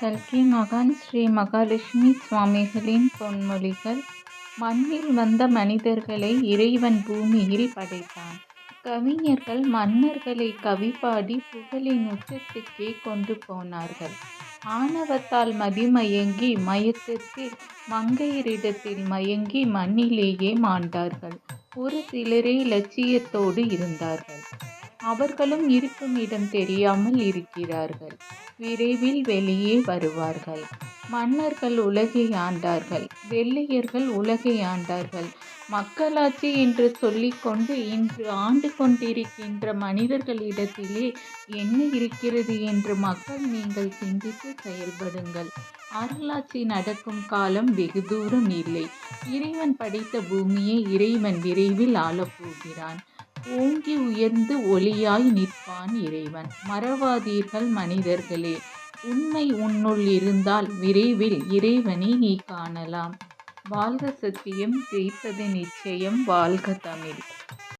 கல்கி மகான் ஸ்ரீ மகாலட்சுமி சுவாமிகளின் பொன்மொழிகள் மண்ணில் வந்த மனிதர்களை இறைவன் பூமியில் படைத்தான். கவிஞர்கள் மன்னர்களை கவிபாடி புகழின் உச்சத்துக்கே கொண்டு போனார்கள். ஆணவத்தால் மதிமயங்கி மயக்கத்தில் மங்கையரிடத்தில் மயங்கி மண்ணிலேயே மாண்டார்கள். ஒரு சிலரே லட்சியத்தோடு இருந்தார்கள். அவர்களும் இருக்கும் இடம் தெரியாமல் இருக்கிறார்கள். விரைவில் வெளியே வருவார்கள். மன்னர்கள் உலகை ஆண்டார்கள். வெள்ளையர்கள் உலகை ஆண்டார்கள். மக்களாட்சி என்று சொல்லிக்கொண்டு இன்று ஆண்டு கொண்டிருக்கின்ற மனிதர்களிடத்திலே என்ன இருக்கிறது என்று மக்கள் நீங்கள் சிந்தித்து செயல்படுங்கள். அருளாட்சி நடக்கும் காலம் வெகு தூரம் இல்லை. இறைவன் படைத்த பூமியை இறைவன் விரைவில் ஆளப் போகிறான். ஓங்கி உயர்ந்து ஒளியாய் நிற்பான் இறைவன். மறவாதீர்கள் மனிதர்களே உண்மை உன்னுள் இருந்தால் விரைவில் இறைவனை நீ காணலாம். வாழ்க சத்தியம் ஜெயித்தது நிச்சயம் வாழ்க தமிழ்